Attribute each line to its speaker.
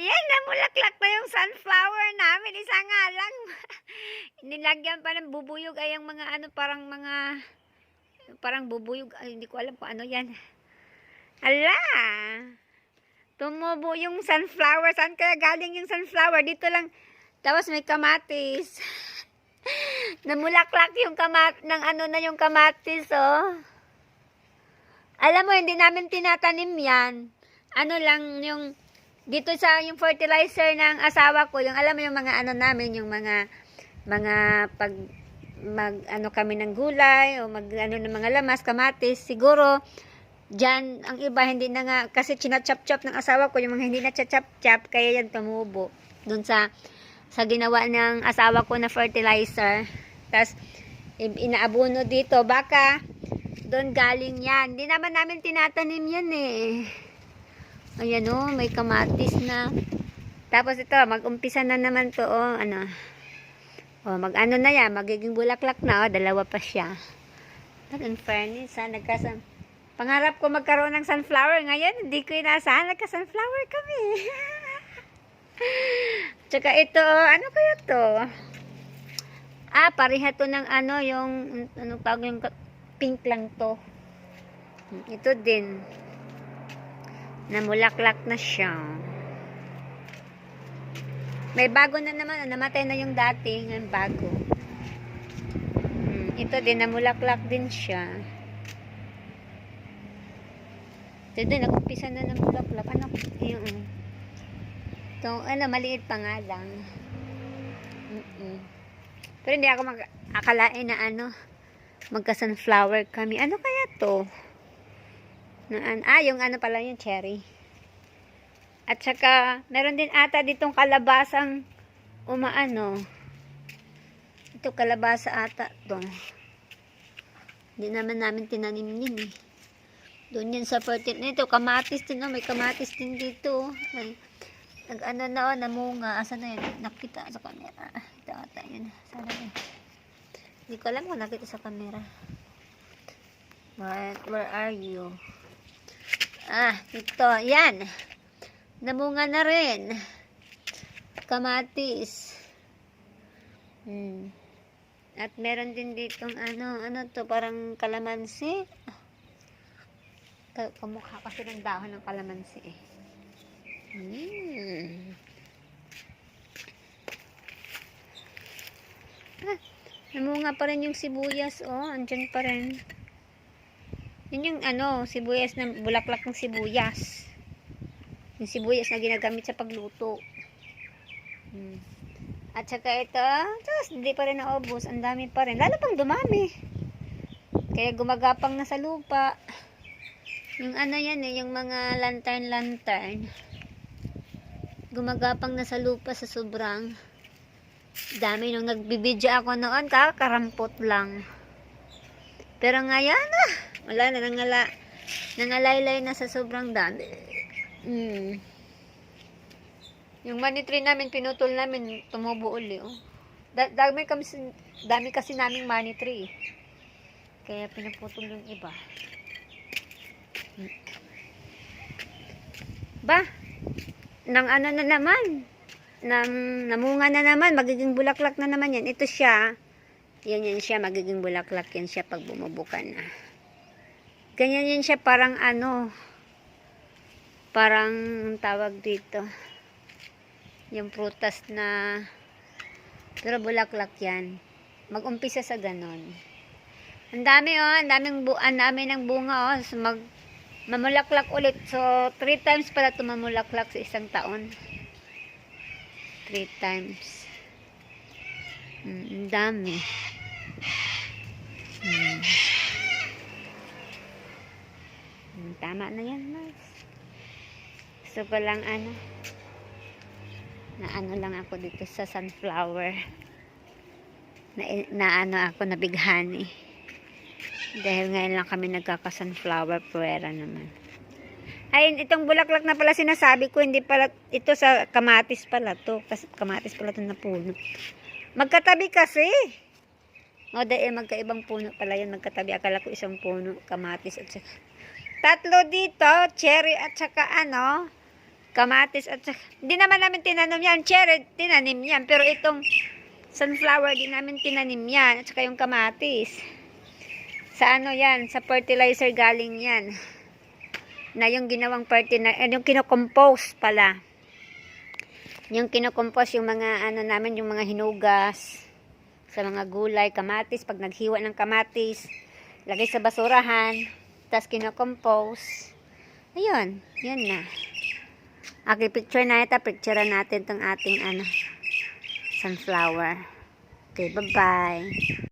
Speaker 1: Ayan, namulaklak na yung sunflower namin. Isa nga lang. Nilagyan pa ng bubuyog ay yung mga ano, parang mga, parang bubuyog. Ay, hindi ko alam kung ano yan. Ala! Tumubo yung sunflower. Saan kaya galing yung sunflower? Dito lang. Tapos may kamatis. Namulaklak yung kamat ng ano na yung kamatis, oh. Alam mo, hindi namin tinatanim yan. Ano lang, yung, dito sa yung fertilizer ng asawa ko, yung alam mo yung mga ano namin, yung mga, mga pag, mag, ano kami ng gulay, o mag, ano ng mga lamas, kamatis, siguro, Diyan, ang iba hindi na nga, kasi chinachap-chap ng asawa ko, yung mga hindi na chap-chap, kaya yan tumubo. Doon sa, sa ginawa ng asawa ko na fertilizer. Tapos, inaabuno dito, baka, doon galing yan. Hindi naman namin tinatanim yan eh. Ayan o, may kamatis na. Tapos ito, mag-umpisa na naman to, oh, ano. Oh, mag-ano na yan, magiging bulaklak na, oh, dalawa pa siya. But in fairness, ha, nagkasam. Pangarap ko magkaroon ng sunflower. Ngayon, hindi ko inaasahan. Nagka-sunflower kami. Tsaka ito, ano kaya to? Ah, pareha to ng ano, yung, ano tawag yung pink lang to. Ito din. Namulaklak na siya. May bago na naman. Namatay na yung dati. Ngayon bago. Hmm, Ito din, namulaklak din siya. Ito din, nag-umpisa na ng bulaklak. Ano? Yung, ito, ano, maliit pa nga lang. Mm-mm. Pero hindi ako mag-akalain na ano, magka-sunflower kami. Ano kaya to? Na, ah, yung ano pala yung cherry. At saka, meron din ata ditong kalabasang umaano. Ito, kalabasa ata to. Hindi naman namin tinanim yun eh. Doon yan sa fertil. Ito, kamatis din. Oh. May kamatis din dito. Ay, nag ano na oh, namunga. Asa na yun? Nakita sa camera. Ito ata yun. Sana yun. Hindi ko alam kung nakita sa camera. Where, where are you? Ah, ito. Yan. Namunga na rin. Kamatis. Hmm. At meron din ditong ano, ano to, parang kalamansi. Ka- Kamukha kasi ng dahon ng kalamansi eh. Mm. Ah, namunga pa rin yung sibuyas, oh. Andyan pa rin. Yun yung ano, sibuyas na bulaklak ng sibuyas. Yung sibuyas na ginagamit sa pagluto. Hmm. At saka ito, tapos hindi pa rin naubos. Ang dami pa rin. Lalo pang dumami. Kaya gumagapang na sa lupa. Yung ano yan eh, yung mga lantern-lantern. Gumagapang na sa lupa sa sobrang dami. Nung nagbibidyo ako noon, kakarampot lang. Pero ngayon, ah, wala na, nangala, nangalaylay na sa sobrang dami. Hmm. Yung money tree namin, pinutol namin, tumubo uli, oh. Da- dami, kami, dami kasi naming money tree. Kaya pinuputol yung iba. Ba? Nang ano na naman. Nang namunga na naman. Magiging bulaklak na naman yan. Ito siya. Yan yan siya. Magiging bulaklak yan siya pag bumubukan na. Ganyan yan siya parang ano. Parang ang tawag dito. Yung prutas na pero bulaklak yan. Mag-umpisa sa ganon. Ang dami oh, ang daming bu ang dami ng bunga oh. So, mag mamulaklak ulit. So, three times pala ito mamulaklak sa isang taon. Three times. Mm, ang dami. Mm. Mm, tama na yan, Mars. Ko lang ano, na ano lang ako dito sa sunflower. Na, na ano ako, nabighani. Dahil ngayon lang kami nagkaka-sunflower puwera naman. Ayun, itong bulaklak na pala sinasabi ko, hindi pala, ito sa kamatis pala to. Kasi kamatis pala ito na puno. Magkatabi kasi. O, dahil magkaibang puno pala yun. Magkatabi. Akala ko isang puno, kamatis at saka. Tatlo dito, cherry at saka ano, kamatis at saka, hindi naman namin tinanim yan. Cherry, tinanim yan. Pero itong sunflower, di namin tinanim yan. At saka yung kamatis. Sa ano yan? Sa fertilizer galing yan. Na yung ginawang fertilizer, eh, yung kinocompose pala. Yung kinocompose, yung mga ano namin, yung mga hinugas sa mga gulay, kamatis, pag naghiwa ng kamatis, lagay sa basurahan, tapos kinocompose. Ayun, yun na. Okay, picture na ito. Picture natin tong ating ano, sunflower. Okay, bye-bye.